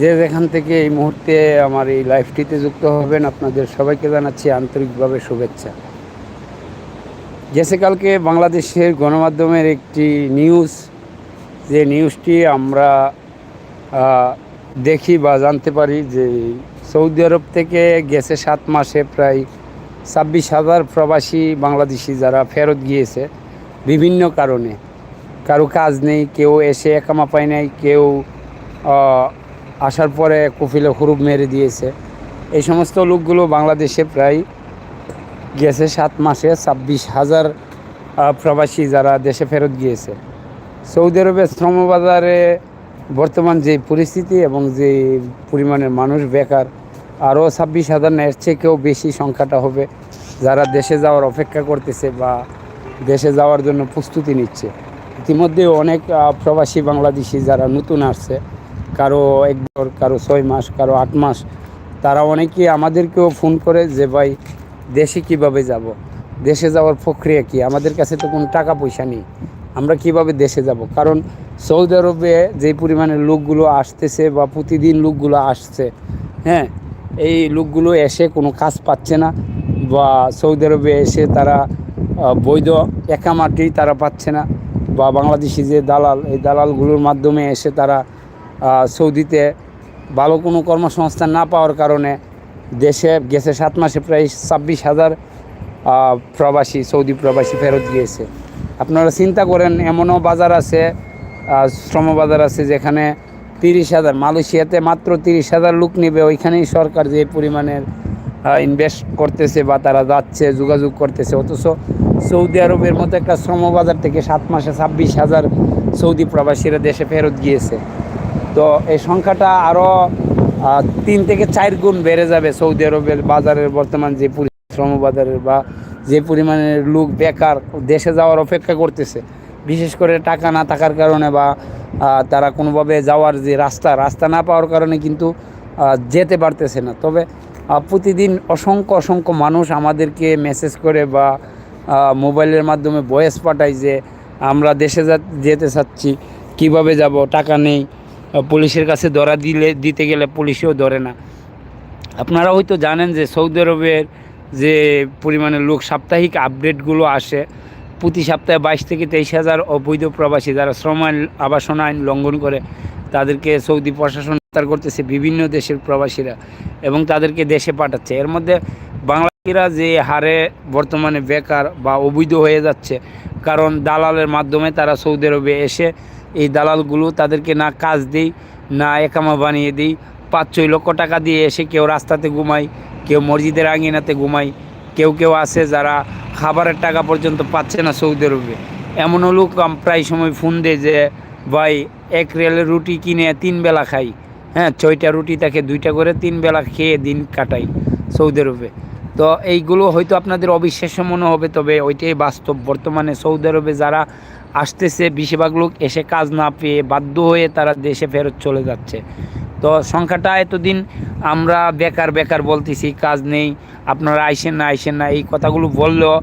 যে যেখান থেকে এই মুহূর্তে আমার এই লাইফটিতে যুক্ত হবেন, আপনাদের সবাইকে জানাচ্ছি আন্তরিকভাবে শুভেচ্ছা। গেছে কালকে বাংলাদেশের গণমাধ্যমের একটি নিউজ, যে নিউজটি আমরা দেখি বা জানতে পারি যে সৌদি আরব থেকে গেছে সাত মাসে প্রায় ছাব্বিশ হাজার প্রবাসী বাংলাদেশি যারা ফেরত গিয়েছে বিভিন্ন কারণে। কারও কাজ নেই, কেউ এসে একামা পায় নাই, কেউ আসার পরে কফিলে হুরুপ মেরে দিয়েছে। এই সমস্ত লোকগুলো বাংলাদেশে প্রায় গেছে সাত মাসে ছাব্বিশ হাজার প্রবাসী যারা দেশে ফেরত গিয়েছে। সৌদি আরবের শ্রমবাজারে বর্তমান যে পরিস্থিতি এবং যে পরিমাণের মানুষ বেকার, আরও ছাব্বিশ হাজার এর থেকেও বেশি সংখ্যাটা হবে যারা দেশে যাওয়ার অপেক্ষা করতেছে বা দেশে যাওয়ার জন্য প্রস্তুতি নিচ্ছে। ইতিমধ্যে অনেক প্রবাসী বাংলাদেশি যারা নতুন আসছে কারও এক বছর, কারও ছয় মাস, কারও আট মাস, তারা অনেকেই আমাদেরকেও ফোন করে যে, ভাই, দেশে কীভাবে যাব? দেশে যাওয়ার প্রক্রিয়া কি? আমাদের কাছে তো কোনো টাকা পয়সা নেই। আমরা কীভাবে দেশে যাব? কারণ সৌদি আরবে যে পরিমাণে লোকগুলো আসতেছে বা প্রতিদিন লোকগুলো আসছে হ্যাঁ এই লোকগুলো এসে কোনো কাজ পাচ্ছে না বা সৌদি আরবে এসে তারা বৈধ একামাটি তারা পাচ্ছে না বা বাংলাদেশি যে দালাল, এই দালালগুলোর মাধ্যমে এসে তারা সৌদিতে ভালো কোনো কর্মসংস্থান না পাওয়ার কারণে দেশে গেছে সাত মাসে প্রায় ছাব্বিশ হাজার প্রবাসী, সৌদি প্রবাসী ফেরত গিয়েছে। আপনারা চিন্তা করেন, এমনও বাজার আছে শ্রম বাজার আছে যেখানে তিরিশ হাজার, মালয়েশিয়াতে মাত্র তিরিশ হাজার লোক নেবে। ওইখানেই সরকার যে পরিমাণের ইনভেস্ট করতেছে বা তারা যাচ্ছে, যোগাযোগ করতেছে। অথচ সৌদি আরবের মতো একটা শ্রম বাজার থেকে সাত মাসে ছাব্বিশ হাজার সৌদি প্রবাসীরা দেশে ফেরত গিয়েছে। তো এই সংখ্যাটা আরও তিন থেকে চার গুণ বেড়ে যাবে সৌদি আরবের বাজারের বর্তমান যে শ্রম বাজারের বা যে পরিমাণের লোক বেকার দেশে যাওয়ার অপেক্ষা করতেছে। বিশেষ করে টাকা না থাকার কারণে বা তারা কোনোভাবে যাওয়ার যে রাস্তা রাস্তা না পাওয়ার কারণে কিন্তু যেতে পারতেছে না। তবে প্রতিদিন অসংখ্য অসংখ্য মানুষ আমাদেরকে মেসেজ করে বা মোবাইলের মাধ্যমে ভয়েস পাঠায় যে, আমরা দেশে যেতে চাচ্ছি, কীভাবে যাব, টাকা নেই পুলিশের কাছে ধরা দিলে, দিতে গেলে পুলিশেও ধরে না। আপনারা হয়তো জানেন যে সৌদি আরবের যে পরিমাণে লোক সাপ্তাহিক আপডেটগুলো আসে, প্রতি সপ্তাহে বাইশ থেকে তেইশ হাজার অবৈধ প্রবাসী যারা শ্রম আইন, আবাসন আইন লঙ্ঘন করে, তাদেরকে সৌদি প্রশাসন গ্রেপ্তার করতেছে বিভিন্ন দেশের প্রবাসীরা এবং তাদেরকে দেশে পাঠাচ্ছে। এর মধ্যে বাংলাদেশিরা যে হারে বর্তমানে বেকার বা অবৈধ হয়ে যাচ্ছে, কারণ দালালের মাধ্যমে তারা সৌদি আরবে এসে এই দালালগুলো তাদেরকে না কাজ দেই, না একামা বানিয়ে দিই। পাঁচ, ছয় লক্ষ টাকা দিয়ে এসে কেউ রাস্তাতে ঘুমায়, কেউ মসজিদের আঙিনাতে ঘুমায়, কেউ কেউ আছে যারা খাবারের টাকা পর্যন্ত পাচ্ছে না সৌদি আরবে। এমনও লোক প্রায় সময় ফোন দেয় যে, ভাই, এক রেলের রুটি কিনে তিন বেলা খাই। হ্যাঁ ছয়টা রুটি তাকে দুইটা করে তিন বেলা খেয়ে দিন কাটাই সৌদি আরবে। তো এইগুলো হয়তো আপনাদের অবিশ্বাস্য মনে হবে, তবে ওইটাই বাস্তব। বর্তমানে সৌদি আরবে যারা আসতেছে, বেশিরভাগ লোক এসে কাজ না পেয়ে বাধ্য হয়ে তারা দেশে ফেরত চলে যাচ্ছে। তো সংখ্যাটা এতদিন আমরা বেকার বেকার বলতেছি, কাজ নেই, আপনারা আইসেন না আইসেন না, এই কথাগুলো বললেও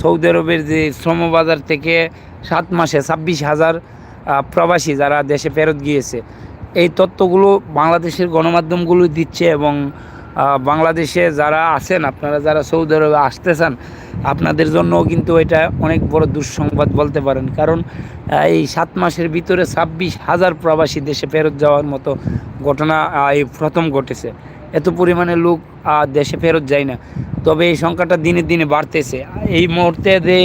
সৌদি আরবের যে শ্রমবাজার থেকে সাত মাসে ছাব্বিশ হাজার প্রবাসী যারা দেশে ফেরত গিয়েছে, এই তথ্যগুলো বাংলাদেশের গণমাধ্যমগুলো দিচ্ছে এবং বাংলাদেশে যারা আছেন, আপনারা যারা সৌদি আরবে আসতে চান আপনাদের জন্যও কিন্তু এটা অনেক বড় দুঃসংবাদ বলতে পারেন। কারণ এই সাত মাসের ভিতরে ছাব্বিশ হাজার প্রবাসী দেশে ফেরত যাওয়ার মতো ঘটনা এই প্রথম ঘটেছে। এত পরিমাণে লোক দেশে ফেরত যায় না। তবে এই সংখ্যাটা দিনে দিনে বাড়তেছে। এই মুহূর্তে যে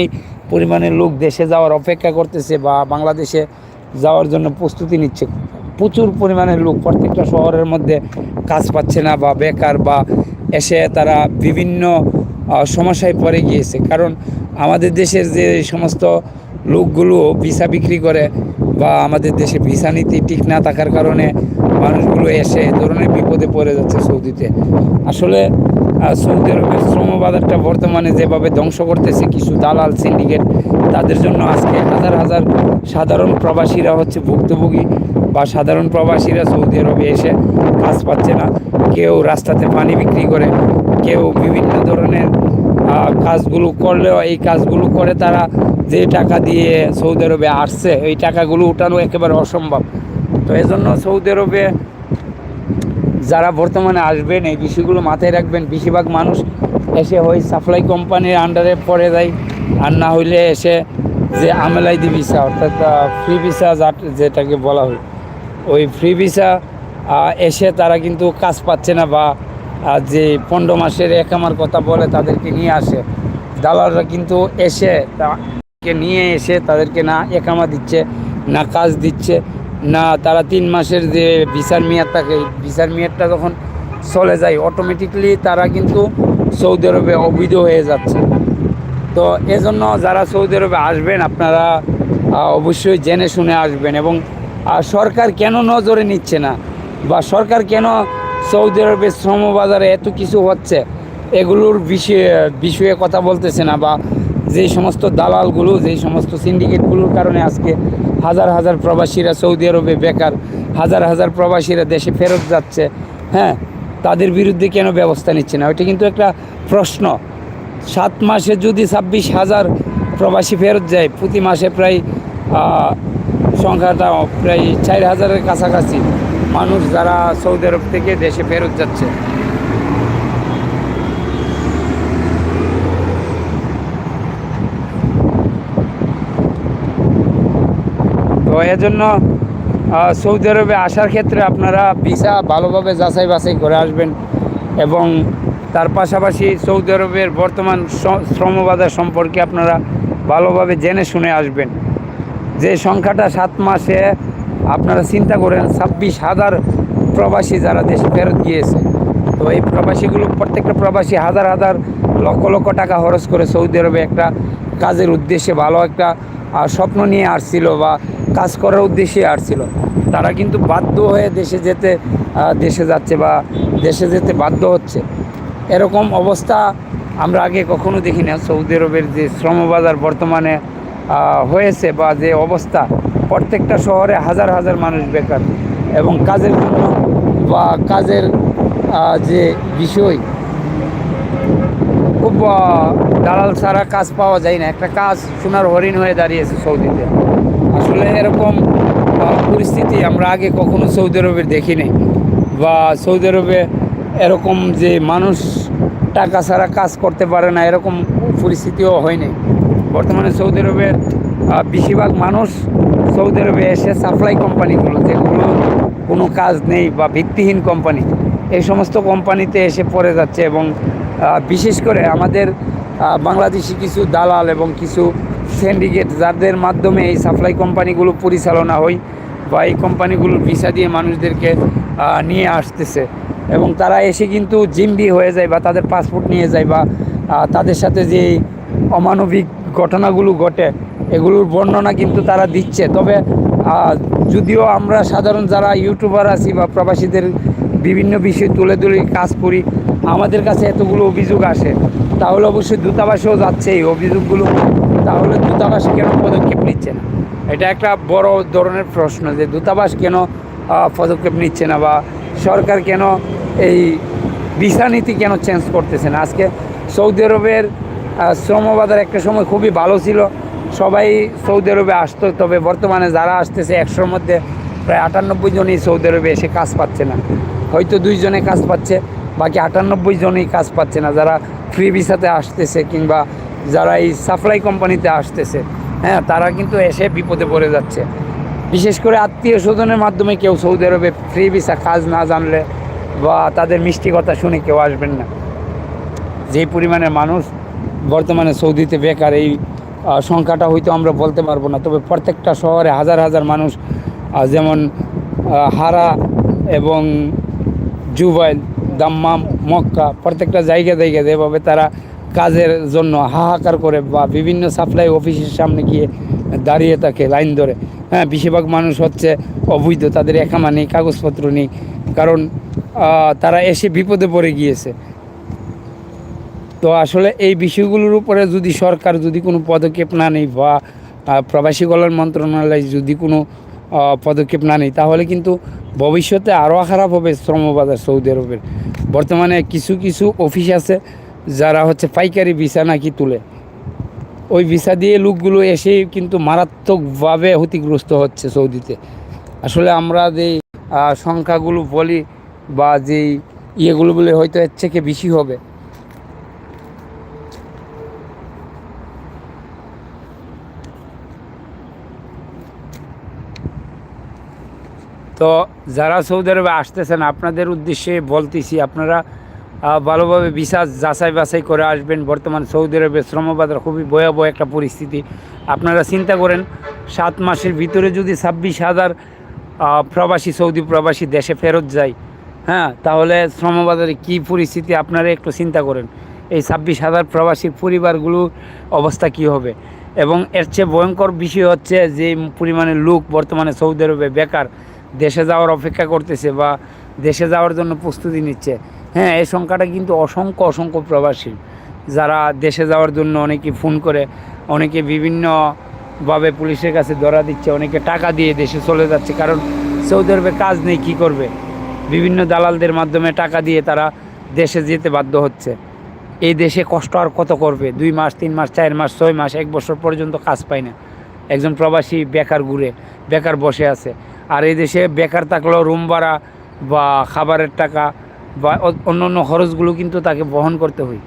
পরিমাণে লোক দেশে যাওয়ার অপেক্ষা করতেছে বা বাংলাদেশে যাওয়ার জন্য প্রস্তুতি নিচ্ছে প্রচুর পরিমাণে লোক প্রত্যেকটা শহরের মধ্যে কাজ পাচ্ছে না বা বেকার বা এসে তারা বিভিন্ন সমস্যায় পড়ে গিয়েছে। কারণ আমাদের দেশের যে সমস্ত লোকগুলো ভিসা বিক্রি করে বা আমাদের দেশে ভিসা নীতি ঠিক না থাকার কারণে মানুষগুলো এসে ধরনের বিপদে পড়ে যাচ্ছে সৌদিতে। আসলে সৌদি আরবের শ্রম বাজারটা বর্তমানে যেভাবে ধ্বংস করতেছে, কিছু দালাল সিন্ডিকেট, তাদের জন্য আজকে হাজার হাজার সাধারণ প্রবাসীরা হচ্ছে ভুক্তভোগী। বা সাধারণ প্রবাসীরা সৌদি আরবে এসে কাজ পাচ্ছে না। কেউ রাস্তাতে পানি বিক্রি করে, কেউ বিভিন্ন ধরনের কাজগুলো করলেও এই কাজগুলো করে তারা যে টাকা দিয়ে সৌদি আরবে আসছে, এই টাকাগুলো উঠানো একেবারে অসম্ভব। তো এই জন্য সৌদি আরবে যারা বর্তমানে আসবেন, এই বিষয়গুলো মাথায় রাখবেন। বেশিরভাগ মানুষ এসে হয় সাপ্লাই কোম্পানির আন্ডারে পড়ে যায়, আর না হইলে এসে যে আমেলাইদি ভিসা অর্থাৎ ফ্রি ভিসা যেটাকে বলা হয়। ওই ফ্রি ভিসা এসে তারা কিন্তু কাজ পাচ্ছে না বা যে পনেরো মাসের একামার কথা বলে তাদেরকে নিয়ে আসে। দালালরা কিন্তু এসে তাকে নিয়ে এসে তাদেরকে না একামা দিচ্ছে, না কাজ দিচ্ছে, না তারা তিন মাসের যে ভিসার মেয়াদ থাকে ভিসার মেয়াদটা যখন চলে যায় অটোমেটিকলি তারা কিন্তু সৌদি আরবে অবৈধ হয়ে যাচ্ছে। তো এজন্য যারা সৌদি আরবে আসবেন, আপনারা অবশ্যই জেনে শুনে আসবেন এবং আহ, সরকার কেন নজরে নিচ্ছে না? বা সরকার কেন সৌদি আরবের শ্রমবাজারে এত কিছু হচ্ছে? এগুলোর বিষয়ে বিষয়ে কথা বলতেছে না বা যেই সমস্ত দালালগুলো যেই সমস্ত সিন্ডিকেটগুলোর কারণে আজকে হাজার হাজার প্রবাসীরা সৌদি আরবে বেকার হাজার হাজার প্রবাসীরা দেশে ফেরত যাচ্ছে হ্যাঁ? তাদের বিরুদ্ধে কেন ব্যবস্থা নিচ্ছে না? ওইটা কিন্তু একটা প্রশ্ন। সাত মাসে যদি ছাব্বিশ হাজার প্রবাসী ফেরত যায় প্রতি মাসে প্রায় সংখ্যাটা প্রায় চার হাজারের কাছাকাছি। মানুষ যারা সৌদি আরব থেকে দেশে ফেরত যাচ্ছে। তো এজন্য সৌদি আরবে আসার ক্ষেত্রে আপনারা ভিসা ভালোভাবে যাচাই বাছাই করে আসবেন এবং তার পাশাপাশি সৌদি আরবের বর্তমান শ্রমবাজার সম্পর্কে আপনারা ভালোভাবে জেনে শুনে আসবেন। যে সংখ্যাটা সাত মাসে আপনারা চিন্তা করেন, ছাব্বিশ হাজার প্রবাসী যারা দেশে ফেরত গিয়েছে। তো এই প্রবাসীগুলো, প্রত্যেকটা প্রবাসী হাজার হাজার লক্ষ লক্ষ টাকা খরচ করে সৌদি আরবে একটা কাজের উদ্দেশ্যে ভালো একটা স্বপ্ন নিয়ে আসছিল বা কাজ করার উদ্দেশ্যে আসছিল। তারা কিন্তু বাধ্য হয়ে দেশে যেতে দেশে যাচ্ছে বা দেশে যেতে বাধ্য হচ্ছে। এরকম অবস্থা আমরা আগে কখনো দেখি না সৌদি আরবের যে শ্রমবাজার বর্তমানে হয়েছে বা যে অবস্থা, প্রত্যেকটা শহরে হাজার হাজার মানুষ বেকার। এবং কাজের জন্য বা কাজের যে বিষয়, খুব দালাল ছাড়া কাজ পাওয়া যায় না। একটা কাজ সোনার হরিণ হয়ে দাঁড়িয়েছে সৌদিতে। আসলে এরকম পরিস্থিতি আমরা আগে কখনো সৌদি আরবের দেখি নাই বা সৌদি আরবে এরকম যে মানুষ টাকা ছাড়া কাজ করতে পারে না, এরকম পরিস্থিতিও হয়নি। বর্তমানে সৌদি আরবের বেশিরভাগ মানুষ সৌদি আরবে এসে সাপ্লাই কোম্পানিগুলো যেগুলো কোনো কাজ নেই বা ভিত্তিহীন কোম্পানি এই সমস্ত কোম্পানিতে এসে পড়ে যাচ্ছে এবং বিশেষ করে আমাদের বাংলাদেশি কিছু দালাল এবং কিছু সিন্ডিকেট যাদের মাধ্যমে এই সাপ্লাই কোম্পানিগুলো পরিচালনা হয় বা এই কোম্পানিগুলোর ভিসা দিয়ে মানুষদেরকে নিয়ে আসতেছে এবং তারা এসে কিন্তু জিম্বি হয়ে যায় বা তাদের পাসপোর্ট নিয়ে যায় বা তাদের সাথে যে অমানবিক ঘটনাগুলো ঘটে, এগুলোর বর্ণনা কিন্তু তারা দিচ্ছে। তবে যদিও আমরা সাধারণ যারা ইউটিউবার আছি বা প্রবাসীদের বিভিন্ন বিষয় তুলে তুলে কাজ করি, আমাদের কাছে এতগুলো অভিযোগ আসে, তাহলে অবশ্যই দূতাবাসেও যাচ্ছে এই অভিযোগগুলো। তাহলে দূতাবাস কেন পদক্ষেপ নিচ্ছে না? এটা একটা বড় ধরনের প্রশ্ন যে দূতাবাস কেন পদক্ষেপ নিচ্ছে না বা সরকার কেন এই ভিসা নীতি কেন চেঞ্জ করতেছে না? আজকে সৌদি আরবের শ্রমবাজার একটা সময় খুবই ভালো ছিল। সবাই সৌদি আরবে আসতো, তবে বর্তমানে যারা আসতেছে একশোর মধ্যে প্রায় আটানব্বই জনই সৌদি আরবে এসে কাজ পাচ্ছে না। হয়তো দুইজনে কাজ পাচ্ছে, বাকি আটানব্বই জনই কাজ পাচ্ছে না। যারা ফ্রি ভিসাতে আসতেছে কিংবা যারা এই সাপ্লাই কোম্পানিতে আসতেছে হ্যাঁ তারা কিন্তু এসে বিপদে পড়ে যাচ্ছে। বিশেষ করে আত্মীয় স্বজনের মাধ্যমে কেউ সৌদি আরবে ফ্রি ভিসা কাজ না জানলে বা তাদের মিষ্টি কথা শুনে কেউ আসবেন না। যেই পরিমাণে মানুষ বর্তমানে সৌদিতে বেকার, এই সংখ্যাটা হয়তো আমরা বলতে পারব না। তবে প্রত্যেকটা শহরে হাজার হাজার মানুষ যেমন হারা এবং জুবাইল, দাম্মাম, মক্কা, প্রত্যেকটা জায়গা জায়গা যেভাবে তারা কাজের জন্য হাহাকার করে বা বিভিন্ন সাপ্লাই অফিসের সামনে গিয়ে দাঁড়িয়ে থাকে লাইন ধরে। হ্যাঁ বেশিরভাগ মানুষ হচ্ছে অবৈধ, তাদের একামা নেই, কাগজপত্র নেই। কারণ তারা এসে বিপদে পড়ে গিয়েছে। তো আসলে এই বিষয়গুলোর উপরে যদি সরকার যদি কোনো পদক্ষেপ না নেই বা প্রবাসী কল্যাণ মন্ত্রণালয় যদি কোনো পদক্ষেপ না নেই তাহলে কিন্তু ভবিষ্যতে আরও খারাপ হবে শ্রমবাজার সৌদি আরবের। বর্তমানে কিছু কিছু অফিস আছে যারা হচ্ছে পাইকারি ভিসা নাকি তুলে। ওই ভিসা দিয়ে লোকগুলো এসে কিন্তু মারাত্মকভাবে ক্ষতিগ্রস্ত হচ্ছে সৌদিতে। আসলে আমরা যে সংখ্যাগুলো বলি বা যেই ইয়েগুলো বলে, হয়তো এর থেকে বেশি হবে। তো যারা সৌদি আরবে আসতেছেন, আপনাদের উদ্দেশ্যে বলতেছি, আপনারা ভালোভাবে বিশ্বাস যাচাই বাছাই করে আসবেন। বর্তমান সৌদি আরবে শ্রমবাজার খুবই ভয়াবহ একটা পরিস্থিতি। আপনারা চিন্তা করেন, সাত মাসের ভিতরে যদি ছাব্বিশ হাজার প্রবাসী, সৌদি প্রবাসী দেশে ফেরত যায় হ্যাঁ তাহলে শ্রমবাজারে কী পরিস্থিতি, আপনারা একটু চিন্তা করেন। এই ছাব্বিশ হাজার প্রবাসীর পরিবারগুলোর অবস্থা কী হবে? এবং এর চেয়ে ভয়ঙ্কর বিষয় হচ্ছে যে, পরিমাণে লোক বর্তমানে সৌদি আরবে বেকার। দেশে যাওয়ার অপেক্ষা করতেছে বা দেশে যাওয়ার জন্য প্রস্তুতি নিচ্ছে। হ্যাঁ এই সংখ্যাটা কিন্তু অসংখ্য অসংখ্য প্রবাসী যারা দেশে যাওয়ার জন্য অনেকে ফোন করে, অনেকে বিভিন্নভাবে পুলিশের কাছে ধরা দিচ্ছে, অনেকে টাকা দিয়ে দেশে চলে যাচ্ছে। কারণ সৌদি আরবে কাজ নেই, কী করবে? বিভিন্ন দালালদের মাধ্যমে টাকা দিয়ে তারা দেশে যেতে বাধ্য হচ্ছে। এই দেশে কষ্ট আর কত করবে? দুই মাস, তিন মাস, চার মাস, ছয় মাস, এক বছর পর্যন্ত কাজ পায় না। একজন প্রবাসী বেকার ঘুরে, বেকার বসে আছে। আর এই দেশে বেকার থাকলেও রুম ভাড়া বা খাবারের টাকা বা অন্য অন্য খরচগুলো কিন্তু তাকে বহন করতে হয়।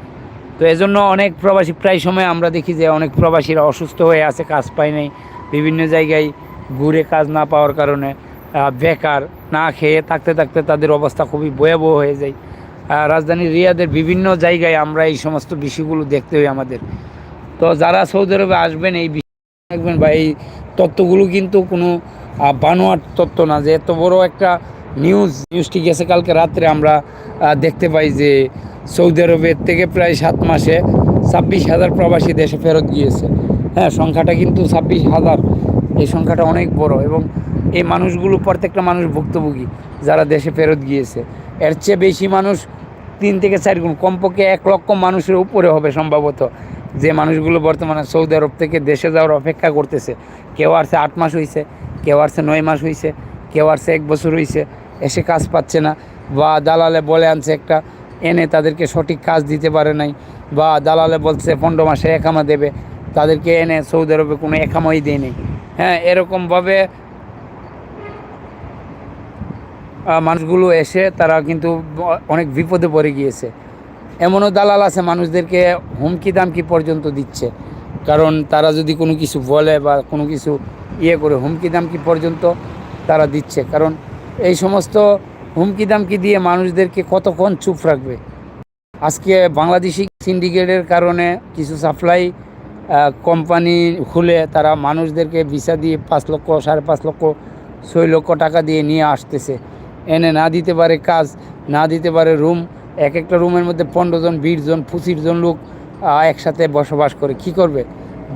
তো এজন্য অনেক প্রবাসী, প্রায় সময় আমরা দেখি যে অনেক প্রবাসীরা অসুস্থ হয়ে আছে, কাজ পায় নাই। বিভিন্ন জায়গায় ঘুরে কাজ না পাওয়ার কারণে বেকার না খেয়ে থাকতে থাকতে তাদের অবস্থা খুবই ভয়াবহ হয়ে যায়। রাজধানী রিয়াদের বিভিন্ন জায়গায় আমরা এই সমস্ত বিষয়গুলো দেখতে হয় আমাদের। তো যারা সৌদি আরবে আসবেন, এই বিষয় দেখবেন বা এই তত্ত্বগুলো কিন্তু কোনো বানোয়ার তত্ত্ব না, যে এত বড় একটা নিউজ নিউজটি গেছে কালকে রাত্রে আমরা দেখতে পাই যে সৌদি আরবের থেকে প্রায় সাত মাসে ছাব্বিশ হাজার প্রবাসী দেশে ফেরত গিয়েছে। হ্যাঁ সংখ্যাটা কিন্তু ছাব্বিশ হাজার। এই সংখ্যাটা অনেক বড় এবং এই মানুষগুলো, প্রত্যেকটা মানুষ ভুক্তভোগী যারা দেশে ফেরত গিয়েছে। এর চেয়ে বেশি মানুষ তিন থেকে চার গুণ, কমপক্ষে এক লক্ষ মানুষের উপরে হবে সম্ভবত। যে মানুষগুলো বর্তমানে সৌদি আরব থেকে দেশে যাওয়ার অপেক্ষা করতেছে, কেউ আসছে আট মাস হয়েছে কেউ আসছে নয় মাস হয়েছে কেউ আসছে এক বছর হয়েছে এসে কাজ পাচ্ছে না। বা দালালে বলে আনছে একটা, এনে তাদেরকে সঠিক কাজ দিতে পারে নাই। বা দালালে বলছে পনেরো মাসে একামা দেবে, তাদেরকে এনে সৌদি আরবে কোনো একামাই দেয়নি হ্যাঁ এরকমভাবে মানুষগুলো এসে তারা কিন্তু অনেক বিপদে পড়ে গিয়েছে। এমনও দালাল আছে, মানুষদেরকে হুমকি দামকি পর্যন্ত দিচ্ছে। কারণ তারা যদি কোনো কিছু বলে বা কোনো কিছু ইয়ে করে হুমকি দামকি পর্যন্ত তারা দিচ্ছে। কারণ এই সমস্ত হুমকি দামকি দিয়ে মানুষদেরকে কতক্ষণ চুপ রাখবে? আজকে বাংলাদেশি সিন্ডিকেটের কারণে কিছু সাপ্লাই কোম্পানি খুলে তারা মানুষদেরকে ভিসা দিয়ে পাঁচ লক্ষ, সাড়ে পাঁচ লক্ষ, ছয় লক্ষ টাকা দিয়ে নিয়ে আসতেছে। এনে না দিতে পারে কাজ, না দিতে পারে রুম, এক একটা রুমের মধ্যে পনেরো জন, বিশ জন, পঁচিশ জন লোক একসাথে বসবাস করে। কি করবে?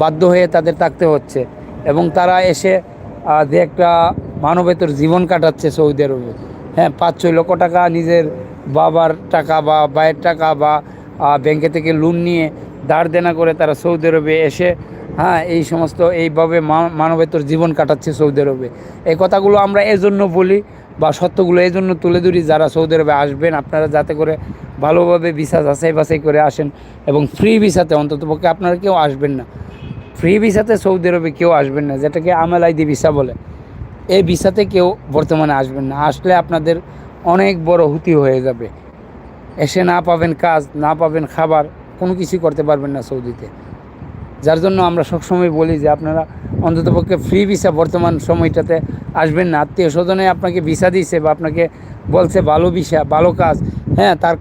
বাধ্য হয়ে তাদের থাকতে হচ্ছে। এবং তারা এসে যে একটা মানবেতর জীবন কাটাচ্ছে সৌদি আরবে। হ্যাঁ পাঁচ ছয় লক্ষ টাকা নিজের বাবার টাকা বা ভাইয়ের টাকা বা ব্যাংকে থেকে লোন নিয়ে দাঁড় দেনা করে তারা সৌদি আরবে এসে হ্যাঁ এই সমস্ত এইভাবে মানবেতর জীবন কাটাচ্ছে সৌদি আরবে। এই কথাগুলো আমরা এজন্য বলি বা সত্যগুলো এই জন্য তুলে ধরি, যারা সৌদি আরবে আসবেন, আপনারা যাতে করে ভালোভাবে ভিসা যাচাই বাছাই করে আসেন এবং ফ্রি ভিসাতে অন্ততপক্ষে আপনারা কেউ আসবেন না। ফ্রি ভিসাতে সৌদি আরবে কেউ আসবেন না, যেটাকে আমাল আইদি ভিসা বলে। এই ভিসাতে কেউ বর্তমানে আসবেন না। আসলে আপনাদের অনেক বড় হুতি হয়ে যাবে। এসে না পাবেন কাজ, না পাবেন খাবার, কোনো কিছু করতে পারবেন না সৌদিতে। যার জন্য আমরা সবসময় বলি যে আপনারা অন্ততপক্ষে ফ্রি ভিসা বর্তমান সময়টাতে আসবেন না। আত্মীয় স্বজনে আপনাকে ভিসা দিয়েছে বা আপনাকে বলছে ভালো ভিসা, ভালো কাজ হ্যাঁ তার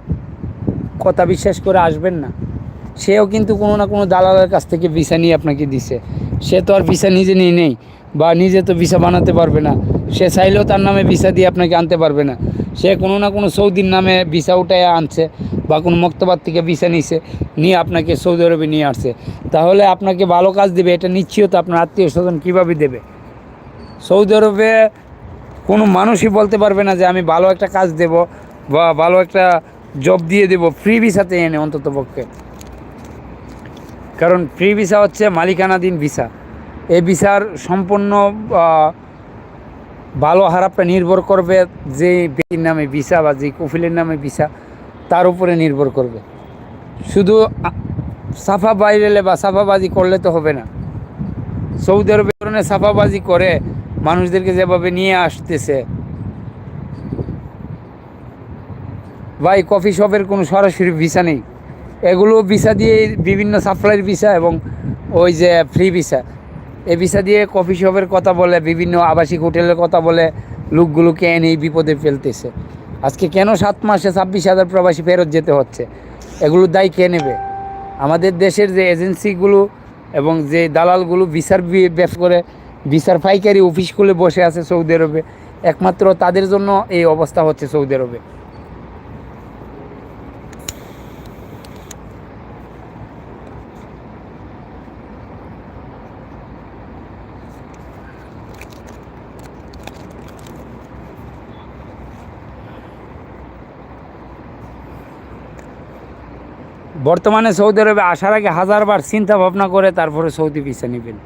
কথা বিশ্বাস করে আসবেন না। সেও কিন্তু কোনো না কোনো দালালের কাছ থেকে ভিসা নিয়ে আপনাকে দিছে। সে তো আর ভিসা নিজে নিয়ে নেই বা নিজে তো ভিসা বানাতে পারবে না। সে চাইলেও তার নামে ভিসা দিয়ে আপনাকে আনতে পারবে না। সে কোনো না কোনো সৌদির নামে ভিসা উঠায় আনছে বা কোনো মক্তবাদ থেকে ভিসা নিছে, নিয়ে আপনাকে সৌদি আরবে নিয়ে আসছে। তাহলে আপনাকে ভালো কাজ দেবে, এটা নিশ্চয়ই তো আপনার আত্মীয় স্বজন কীভাবে দেবে? সৌদি আরবে কোনো মানুষই বলতে পারবে না যে আমি ভালো একটা কাজ দেব বা ভালো একটা জব দিয়ে দেব ফ্রি ভিসাতে এনে অন্তত পক্ষে কারণ ফ্রি ভিসা হচ্ছে মালিকানাধীন ভিসা এই ভিসার সম্পূর্ণ ভালো খারাপটা নির্ভর করবে যে ব্যক্তির নামে ভিসা বা যে কফিলের নামে ভিসা তার উপরে নির্ভর করবে। শুধু সাফা বাইরেলে বা সাফাবাজি করলে তো হবে না। সৌদি আরবের কারণে সাফাবাজি করে মানুষদেরকে যেভাবে নিয়ে আসতেছে। ভাই কফি শপের কোনো সরাসরি ভিসা নেই। এগুলো ভিসা দিয়ে বিভিন্ন সাপ্লাইয়ের ভিসা এবং ওই যে ফ্রি ভিসা। এই ভিসা দিয়ে কফি শপের কথা বলে, বিভিন্ন আবাসিক হোটেলের কথা বলে লোকগুলোকে এনে এই বিপদে ফেলতেছে। আজকে কেন সাত মাসে ছাব্বিশ হাজার প্রবাসী ফেরত যেতে হচ্ছে? এগুলো দায়ী কে নেবে? আমাদের দেশের যে এজেন্সিগুলো এবং যে দালালগুলো ভিসার ব্যবসা করে, ভিসার পাইকারি অফিস খুলে বসে আছে সৌদি আরবে, একমাত্র তাদের জন্য এই অবস্থা হচ্ছে সৌদি আরবে। বর্তমানে সৌদি আরবে আসার আগে হাজারবার চিন্তা ভাবনা করে তারপরে সৌদি ভিসা নেবেন।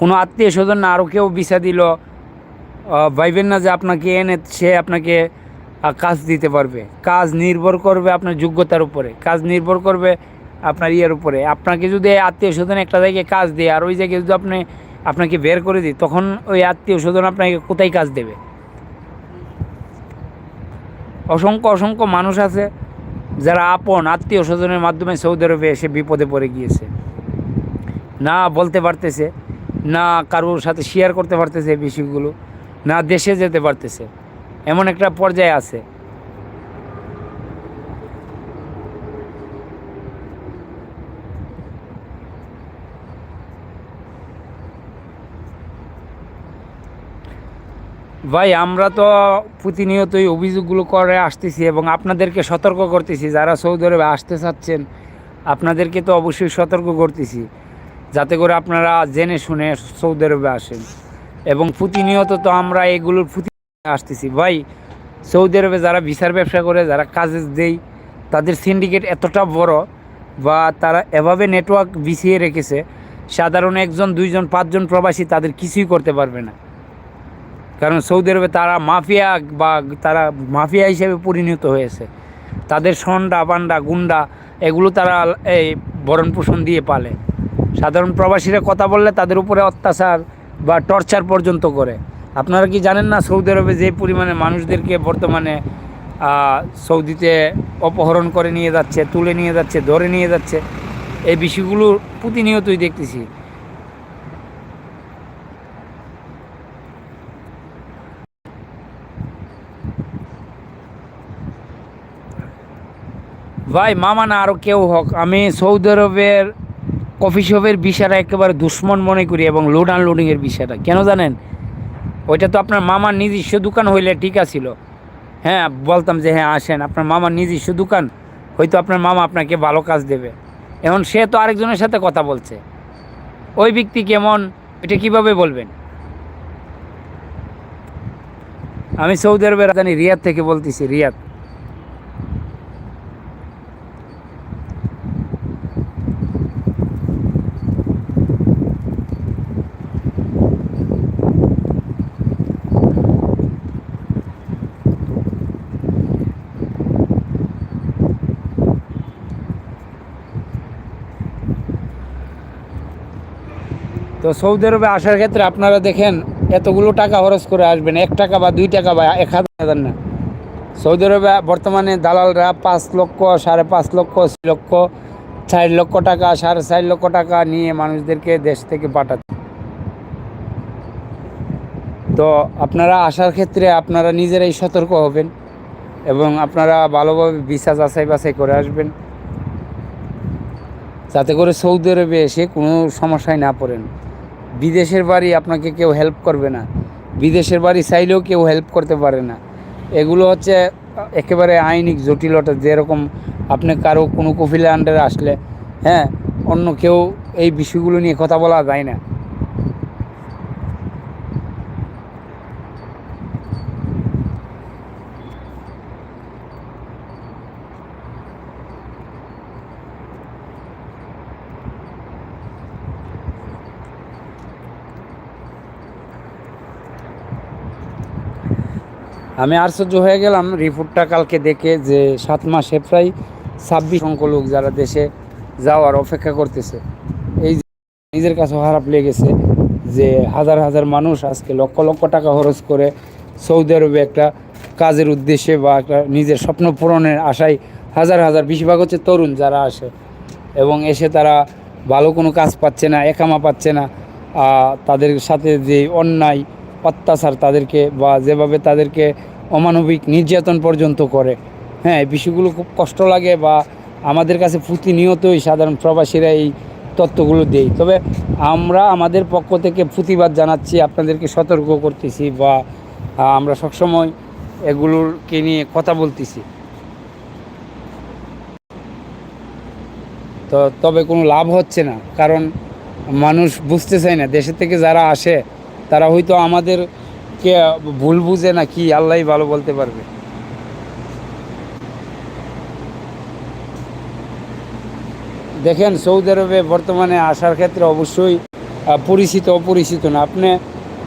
কোনো আত্মীয় স্বজন না আরও কেউ ভিসা দিল ভাইবেন না যে আপনাকে এনে সে আপনাকে কাজ দিতে পারবে। কাজ নির্ভর করবে আপনার যোগ্যতার উপরে, কাজ নির্ভর করবে আপনার ইয়ের উপরে। আপনাকে যদি আত্মীয় স্বজন একটা জায়গায় কাজ দেয় আর ওই জায়গায় যদি আপনি আপনাকে বের করে দিই তখন ওই আত্মীয় স্বজন আপনাকে কোথায় কাজ দেবে? অসংখ্য অসংখ্য মানুষ আছে যারা আপন, আত্মীয় স্বজনের মাধ্যমে সৌদি আরবে এসে বিপদে পড়ে গিয়েছে। না বলতে পারতেছে, না কারোর সাথে শেয়ার করতে পারতেছে বিষয়গুলো, না দেশে যেতে পারতেছে। এমন একটা পর্যায়ে আছে। ভাই, আমরা তো প্রতিনিয়তই অভিযোগগুলো করে আসতেছি এবং আপনাদেরকে সতর্ক করতেছি। যারা সৌদি আরবে আসতে চাচ্ছেন, আপনাদেরকে তো অবশ্যই সতর্ক করতেছি, যাতে করে আপনারা জেনে শুনে সৌদি আরবে আসেন। এবং প্রতিনিয়ত তো আমরা এগুলোর প্রতি আসতেছি। ভাই, সৌদি আরবে যারা ভিসার ব্যবসা করে, যারা কাজে দেই তাদের সিন্ডিকেট এতটা বড় বা তারা এভাবে নেটওয়ার্ক বিছিয়ে রেখেছে, সাধারণ একজন, দুইজন, পাঁচজন প্রবাসী তাদের কিছুই করতে পারবে না। কারণ সৌদি আরবে তারা মাফিয়া বা তারা মাফিয়া হিসেবে পরিণত হয়েছে। তাদের সন্ডা, বান্ডা, গুন্ডা, এগুলো তারা এই ভরণ পোষণ দিয়ে পালে। সাধারণ প্রবাসীরা কথা বললে তাদের উপরে অত্যাচার বা টর্চার পর্যন্ত করে। আপনারা কি জানেন না সৌদি আরবে যে পরিমাণে মানুষদেরকে বর্তমানে সৌদিতে অপহরণ করে নিয়ে যাচ্ছে, তুলে নিয়ে যাচ্ছে, ধরে নিয়ে যাচ্ছে, এই বিষয়গুলো প্রতিনিয়তই দেখতেছি। ভাই, মামা না আরও কেউ হোক। আমি সৌদি আরবের কফি শপের বিষয়টা একেবারে দুশ্মন মনে করি এবং লোড আনলোডিংয়ের বিষয়টা। কেন জানেন? ওইটা তো আপনার মামার নিজস্ব দোকান হইলে ঠিক আছিল। হ্যাঁ বলতাম যে হ্যাঁ আসেন, আপনার মামার নিজস্ব দোকান, হয়তো আপনার মামা আপনাকে ভালো কাজ দেবে। এখন সে তো আরেকজনের সাথে কথা বলছে। ওই ব্যক্তি কেমন, এটা কীভাবে বলবেন? আমি সৌদি আরবের রাজধানী রিয়াদ থেকে বলতেছি, রিয়াদ। সৌদি আরবে আসার ক্ষেত্রে আপনারা দেখেন এতগুলো টাকা খরচ করে আসবেন। এক টাকা বা দুই টাকা বা এক হাজার না। সৌদি আরবে বর্তমানে দালালরা পাঁচ লক্ষ, সাড়ে পাঁচ লক্ষ, ছয় লক্ষ, চার লক্ষ টাকা, সাড়ে চার লক্ষ টাকা নিয়ে মানুষদেরকে দেশ থেকে পাঠাচ্ছে। তো আপনারা আসার ক্ষেত্রে আপনারা নিজেরাই সতর্ক হবেন এবং আপনারা ভালোভাবে ভিসা যাচাই বাছাই করে আসবেন। যাতে করে সৌদি আরবে এসে কোনো সমস্যায় না পড়েন। বিদেশের বাড়ি আপনাকে কেউ হেল্প করবে না। বিদেশের বাড়ি চাইলেও কেউ হেল্প করতে পারে না। এগুলো হচ্ছে, একেবারে আইনিক জটিলতা যেরকম আপনি কারও কোনো কফিলের আন্ডারে আসলে হ্যাঁ অন্য কেউ এই বিষয়গুলো নিয়ে কথা বলা যায় না। আমি আশ্চর্য হয়ে গেলাম রিপোর্টটা কালকে দেখে যে সাত মাসে প্রায় ছাব্বিশ অঙ্ক লোক যারা দেশে যাওয়ার অপেক্ষা করতেছে। এই নিজের কাছে খারাপ লেগেছে যে হাজার হাজার মানুষ আজকে লক্ষ লক্ষ টাকা খরচ করে সৌদি আরবে একটা কাজের উদ্দেশ্যে বা একটা নিজের স্বপ্ন পূরণের আশায় হাজার হাজার বেশিরভাগ হচ্ছে তরুণ যারা আসে এবং এসে তারা ভালো কোনো কাজ পাচ্ছে না, একামা পাচ্ছে না তাদের সাথে যে অন্যায়, অত্যাচার তাদেরকে বা যেভাবে তাদেরকে অমানবিক নির্যাতন পর্যন্ত করে। হ্যাঁ এই বিষয়গুলো খুব কষ্ট লাগে বা আমাদের কাছে প্রতিনিয়তই সাধারণ প্রবাসীরা এই তত্ত্বগুলো দেই তবে আমরা আমাদের পক্ষ থেকে প্রতিবাদ জানাচ্ছি, আপনাদেরকে সতর্ক করতেছি বা আমরা সবসময় এগুলোকে নিয়ে কথা বলতেছি। তো তবে কোনো লাভ হচ্ছে না, কারণ মানুষ বুঝতে চায় না। দেশের থেকে যারা আসে, তারা হয়তো আমাদেরকে ভুল বুঝে না কি আল্লাহই ভালো বলতে পারবে? দেখেন, সৌদি আরবে বর্তমানে আসার ক্ষেত্রে অবশ্যই পরিচিত অপরিচিত না। আপনি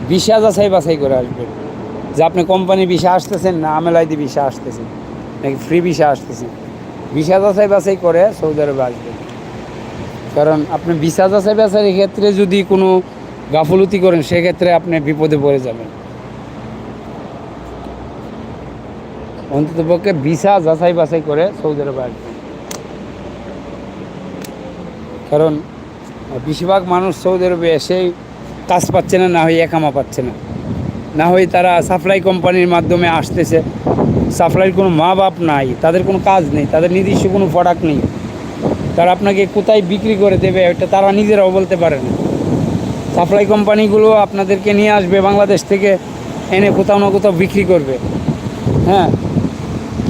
ভিসা যাচাই বাছাই করে আসবেন। যে আপনি কোম্পানি ভিসা আসতেছেন না আমেলাই আমেলাইদি ভিসা আসতেছেন নাকি ফ্রি ভিসা আসতেছেন ভিসা যাচাই বাছাই করে সৌদি আরবে আসবেন। কারণ আপনি ভিসা যাচাই বাছাইয়ের ক্ষেত্রে যদি কোনো গাফলতি করেন, সেক্ষেত্রে আপনি বিপদে পড়ে যাবেন। অন্ততপক্ষে ভিসা যাচাই বাছাই করে সৌদি আরবে আসবেন কারণ, বেশিরভাগ মানুষ সৌদি আরবে এসেই কাজ পাচ্ছে না না হয় একামা পাচ্ছে না। না হয় তারা সাপ্লাই কোম্পানির মাধ্যমে আসতেছে। সাপ্লাইয়ের কোনো মা বাপ নাই, তাদের কোনো কাজ নেই, তাদের নিজস্ব কোনো প্রোডাক্ট নেই। তারা আপনাকে কোথায় বিক্রি করে দেবে, এটা তারা নিজেরাও বলতে পারে না। সাপ্লাই কোম্পানিগুলো আপনাদেরকে নিয়ে আসবে, বাংলাদেশ থেকে এনে কোথাও না কোথাও বিক্রি করবে। হ্যাঁ?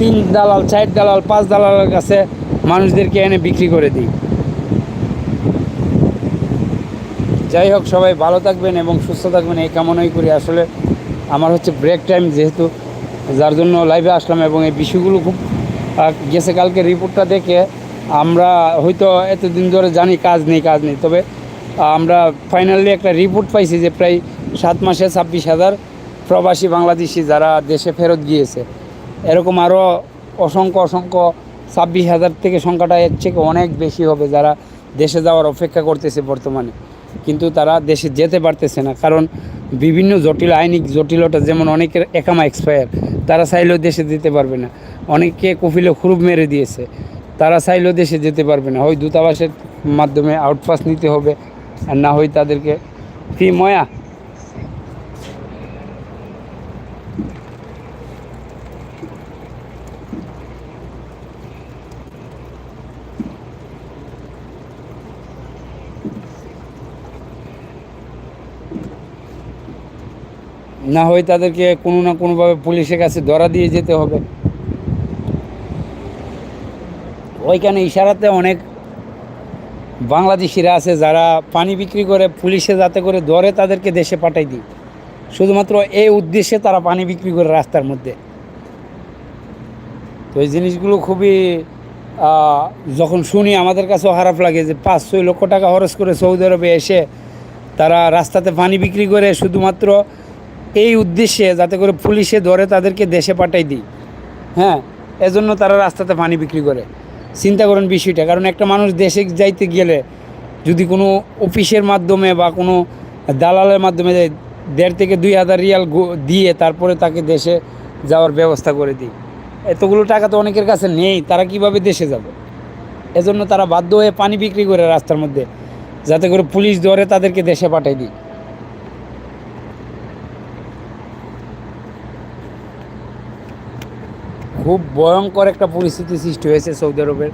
তিন দালাল, চার দালাল, পাঁচ দালালের কাছে মানুষদেরকে এনে বিক্রি করে দিই। যাই হোক, সবাই ভালো থাকবেন এবং সুস্থ থাকবেন, এই কামনাই করি। আসলে আমার হচ্ছে ব্রেক টাইম যেহেতু, যার জন্য লাইভে আসলাম এবং এই বিষয়গুলো খুব গেছে কালকে রিপোর্টটা দেখে। আমরা হয়তো এতদিন ধরে জানি কাজ নেই কাজ নেই। তবে আমরা ফাইনালি একটা রিপোর্ট পাইছি যে প্রায় সাত মাসে ছাব্বিশ হাজার প্রবাসী বাংলাদেশি যারা দেশে ফেরত গিয়েছে। এরকম আরও অসংখ্য অসংখ্য ছাব্বিশ হাজার থেকে সংখ্যাটা এর থেকে অনেক বেশি হবে যারা দেশে যাওয়ার অপেক্ষা করতেছে বর্তমানে। কিন্তু তারা দেশে যেতে পারতেছে না। কারণ বিভিন্ন জটিল আইনিক জটিলতা যেমন অনেকের একামা এক্সপায়ার তারা চাইলেও দেশে যেতে পারবে না। অনেককে কফিলে খুরুপ মেরে দিয়েছে। তারা চাইলেও দেশে যেতে পারবে না। হয় দূতাবাসের মাধ্যমে আউটপাস নিতে হবে, আর না হয় তাদেরকে ফি ময়া না হয় তাদেরকে কোনো না কোনোভাবে পুলিশের কাছে ধরা দিয়ে যেতে হবে। ওইখানে ইশারাতে অনেক বাংলাদেশিরা আছে যারা পানি বিক্রি করে পুলিশে যাতে করে ধরে তাদেরকে দেশে পাঠাই দিই। শুধুমাত্র এই উদ্দেশ্যে তারা পানি বিক্রি করে রাস্তার মধ্যে। তো এই জিনিসগুলো খুবই যখন শুনি আমাদের কাছেও খারাপ লাগে যে পাঁচ ছয় লক্ষ টাকা খরচ করে সৌদি আরবে এসে তারা রাস্তাতে পানি বিক্রি করে শুধুমাত্র এই উদ্দেশ্যে যাতে করে পুলিশে ধরে তাদেরকে দেশে পাঠাই দিই। হ্যাঁ এজন্য তারা রাস্তাতে পানি বিক্রি করে। চিন্তা করেন বিষয়টা, কারণ একটা মানুষ দেশে যাইতে গেলে যদি কোনো অফিসের মাধ্যমে বা কোনো দালালের মাধ্যমে দেড় থেকে দুই হাজার রিয়াল দিয়ে তারপরে তাকে দেশে যাওয়ার ব্যবস্থা করে দিই। এতগুলো টাকা তো অনেকের কাছে নেই, তারা কীভাবে দেশে যাবে? এজন্য তারা বাধ্য হয়ে পানি বিক্রি করে রাস্তার মধ্যে, যাতে করে পুলিশ ধরে তাদেরকে দেশে পাঠাই দিই। খুব ভয়ঙ্কর একটা পরিস্থিতি সৃষ্টি হয়েছে সৌদি আরবের।